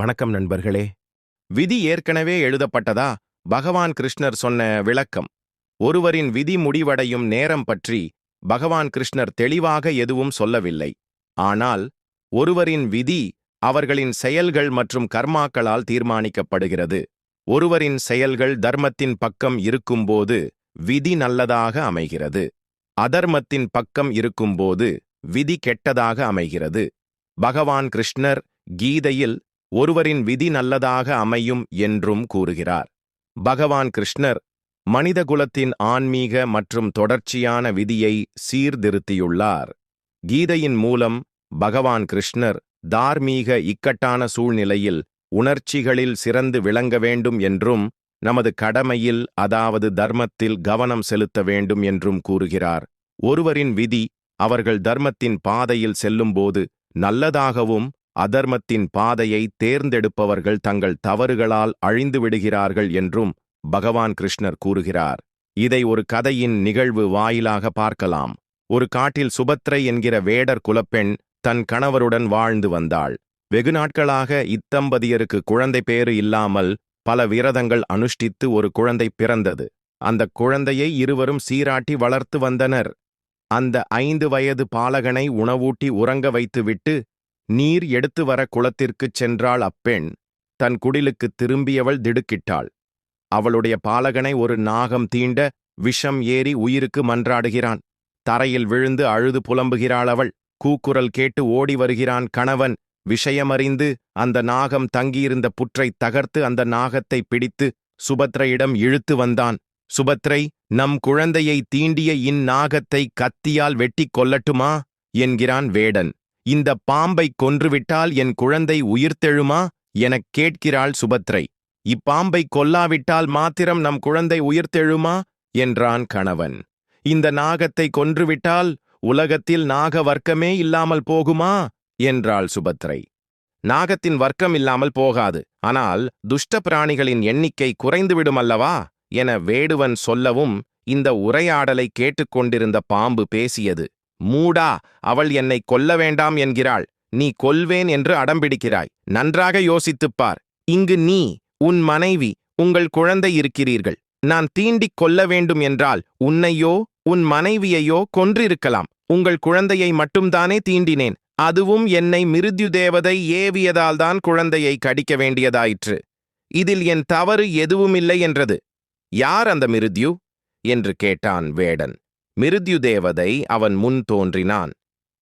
வணக்கம் நண்பர்களே. விதி ஏற்கனவே எழுதப்பட்டதா? பகவான் கிருஷ்ணர் சொன்ன விளக்கம். ஒருவரின் விதி முடிவடையும் நேரம் பற்றி பகவான் கிருஷ்ணர் தெளிவாக எதுவும் சொல்லவில்லை. ஆனால் ஒருவரின் விதி அவர்களின் செயல்கள் மற்றும் கர்மாக்களால் தீர்மானிக்கப்படுகிறது. ஒருவரின் செயல்கள் தர்மத்தின் பக்கம் இருக்கும்போது விதி நல்லதாக அமைகிறது. அதர்மத்தின் பக்கம் இருக்கும்போது விதி கெட்டதாக அமைகிறது. பகவான் கிருஷ்ணர் கீதையில் ஒருவரின் விதி நல்லதாக அமையும் என்றும் கூறுகிறார். பகவான் கிருஷ்ணர் மனிதகுலத்தின் ஆன்மீக மற்றும் தொடர்ச்சியான விதியை சீர்திருத்தியுள்ளார். கீதையின் மூலம் பகவான் கிருஷ்ணர் தார்மீக இக்கட்டான சூழ்நிலையில் உணர்ச்சிகளில் சிறந்து விளங்க வேண்டும் என்றும் நமது கடமையில் அதாவது தர்மத்தில் கவனம் செலுத்த வேண்டும் என்றும் கூறுகிறார். ஒருவரின் விதி அவர்கள் தர்மத்தின் பாதையில் செல்லும்போது நல்லதாகவும் அதர்மத்தின் பாதையை தேர்ந்தெடுப்பவர்கள் தங்கள் தவறுகளால் அழிந்து விடுகிறார்கள் என்றும் பகவான் கிருஷ்ணர் கூறுகிறார். இதை ஒரு கதையின் நிகழ்வு வாயிலாக பார்க்கலாம். ஒரு காட்டில் சுபத்ரை என்கிற வேடர் குலப்பெண் தன் கணவருடன் வாழ்ந்து வந்தாள். வெகு நாட்களாக இத்தம்பதியருக்கு குழந்தை பேறு இல்லாமல் பல விரதங்கள் அனுஷ்டித்து ஒரு குழந்தை பிறந்தது. அந்த குழந்தையை இருவரும் சீராட்டி வளர்த்து வந்தனர். அந்த ஐந்து வயது பாலகனை உணவூட்டி உறங்க வைத்துவிட்டு நீர் எடுத்து வர குளத்திற்குச் சென்றாள் அப்பெண். தன் குடிலுக்குத் திரும்பியவள் திடுக்கிட்டாள். அவளுடைய பாலகனை ஒரு நாகம் தீண்ட விஷம் ஏறி உயிருக்கு மன்றாடுகிறான். தரையில் விழுந்து அழுது புலம்புகிறாள் அவள் கூக்குரல் கேட்டு ஓடி வருகிறான் கணவன். விஷயமறிந்து அந்த நாகம் தங்கியிருந்த புற்றைத் தகர்த்து அந்த நாகத்தை பிடித்து சுபத்ரையிடம் இழுத்து வந்தான். சுபத்ரை நம் குழந்தையை தீண்டிய இந்நாகத்தை கத்தியால் வெட்டிக் கொல்லட்டுமா? என்கிறான் வேடன். இந்த பாம்பை கொன்றுவிட்டால் என் குழந்தை உயிர்த்தெழுமா? எனக் கேட்கிறாள் சுபத்ரை. இப்பாம்பை கொல்லாவிட்டால் மாத்திரம் நம் குழந்தை உயிர்த்தெழுமா? என்றான் கணவன். இந்த நாகத்தை கொன்றுவிட்டால் உலகத்தில் நாக வர்க்கமே இல்லாமல் போகுமா? என்றாள் சுபத்ரை. நாகத்தின் வர்க்கம் இல்லாமல் போகாது. ஆனால் துஷ்ட பிராணிகளின் எண்ணிக்கை குறைந்துவிடும் அல்லவா என வேடுவன் சொல்லவும் இந்த உரையாடலை கேட்டுக்கொண்டிருந்த பாம்பு பேசியது. மூடா அவள் என்னை கொல்ல வேண்டாம் என்கிறாள். நீ கொல்வேன் என்று அடம்பிடிக்கிறாய். நன்றாக யோசித்துப் பார். இங்கு நீ உன் மனைவி உங்கள் குழந்தை இருக்கிறீர்கள். நான் தீண்டிக் கொல்ல வேண்டும் என்றால் உன்னையோ உன் மனைவியையோ கொன்றிருக்கலாம். உங்கள் குழந்தையை மட்டும்தானே தீண்டினேன். அதுவும் என்னை மிருத்யு தேவதை ஏவியதால்தான் குழந்தையை கடிக்க வேண்டியதாயிற்று. இதில் என் தவறு எதுவுமில்லை என்றது. யார் அந்த மிருத்யு? என்று கேட்டான் வேடன். மிருத்யுதேவதை அவன் முன் தோன்றினான்.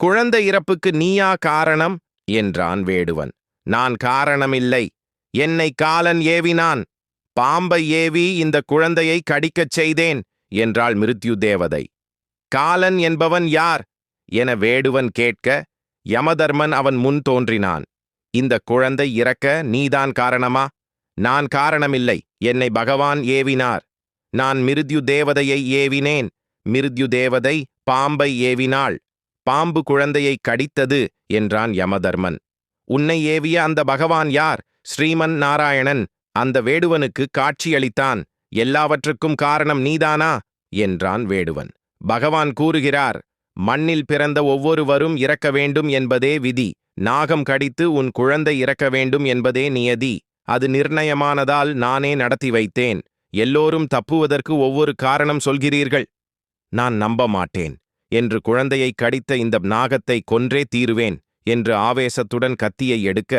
குழந்தை இறப்புக்கு நீயா காரணம்? என்றான் வேடுவன். நான் காரணமில்லை. என்னை காலன் ஏவினான். பாம்பை ஏவி இந்த குழந்தையை கடிக்கச் செய்தேன் என்றாள் மிருத்யுதேவதை. காலன் என்பவன் யார்? என வேடுவன் கேட்க யமதர்மன் அவன் முன் தோன்றினான். இந்த குழந்தை இறக்க நீதான் காரணமா? நான் காரணமில்லை. என்னை பகவான் ஏவினார். நான் மிருத்யு தேவதையை ஏவினேன். மிருத்யு தேவதை பாம்பை ஏவினாள். பாம்பு குழந்தையை கடித்தது என்றான் யமதர்மன். உன்னை ஏவிய அந்த பகவான் யார்? ஸ்ரீமன் நாராயணன். அந்த வேடுவனுக்கு காட்சியளித்தான். எல்லாவற்றுக்கும் காரணம் நீதானா? என்றான் வேடுவன். பகவான் கூறுகிறார் மண்ணில் பிறந்த ஒவ்வொருவரும் இறக்க வேண்டும் என்பதே விதி. நாகம் கடித்து உன் குழந்தை இறக்க வேண்டும் என்பதே நியதி. அது நிர்ணயமானதால் நானே நடத்தி வைத்தேன். எல்லோரும் தப்புவதற்கு ஒவ்வொரு காரணம் சொல்கிறீர்கள். நான் நம்ப மாட்டேன் என்று குழந்தையை கடித்த இந்த நாகத்தை கொன்றே தீருவேன் என்று ஆவேசத்துடன் கத்தியை எடுக்க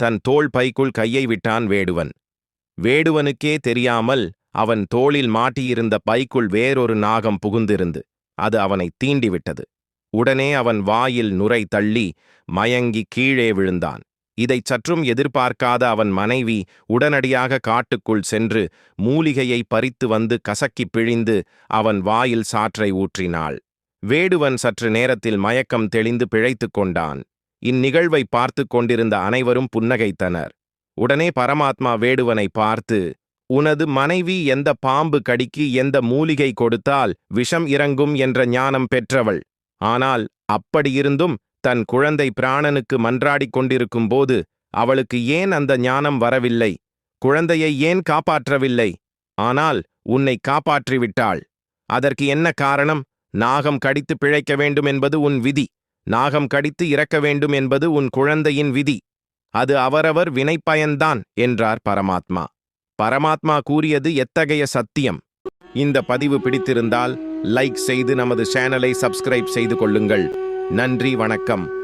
தன் தோள் பைக்குள் கையை விட்டான் வேடுவன். வேடுவனுக்கே தெரியாமல் அவன் தோளில் மாட்டியிருந்த பைக்குள் வேறொரு நாகம் புகுந்திருந்து அது அவனை தீண்டிவிட்டது. உடனே அவன் வாயில் நுரை தள்ளி மயங்கி கீழே விழுந்தான். இதைச் சற்றும் எதிர்பார்க்காத அவன் மனைவி உடனடியாக காட்டுக்குள் சென்று மூலிகையை பறித்து வந்து கசக்கிப் பிழிந்து அவன் வாயில் சாற்றை ஊற்றினாள். வேடுவன் சற்று நேரத்தில் மயக்கம் தெளிந்து பிழைத்துக் கொண்டான். இந்நிகழ்வை பார்த்துக் கொண்டிருந்த அனைவரும் புன்னகைத்தனர். உடனே பரமாத்மா வேடுவனை பார்த்து உனது மனைவி எந்த பாம்பு கடிக்கு எந்த மூலிகை கொடுத்தால் விஷம் இறங்கும் என்ற ஞானம் பெற்றவள். ஆனால் அப்படியிருந்தும் தன் குழந்தை பிராணனுக்கு மன்றாடிக் கொண்டிருக்கும் போது அவளுக்கு ஏன் அந்த ஞானம் வரவில்லை? குழந்தையை ஏன் காப்பாற்றவில்லை? ஆனால் உன்னை காப்பாற்றிவிட்டாள். அதற்கு என்ன காரணம்? நாகம் கடித்து பிழைக்க வேண்டும் என்பது உன் விதி. நாகம் கடித்து இறக்க வேண்டும் என்பது உன் குழந்தையின் விதி. அது அவரவர் வினைப்பயன்தான் என்றார் பரமாத்மா. பரமாத்மா கூறியது எத்தகைய சத்தியம்? இந்த பதிவு பிடித்திருந்தால் லைக் செய்து நமது சேனலை சப்ஸ்கிரைப் செய்து கொள்ளுங்கள். நன்றி வணக்கம்.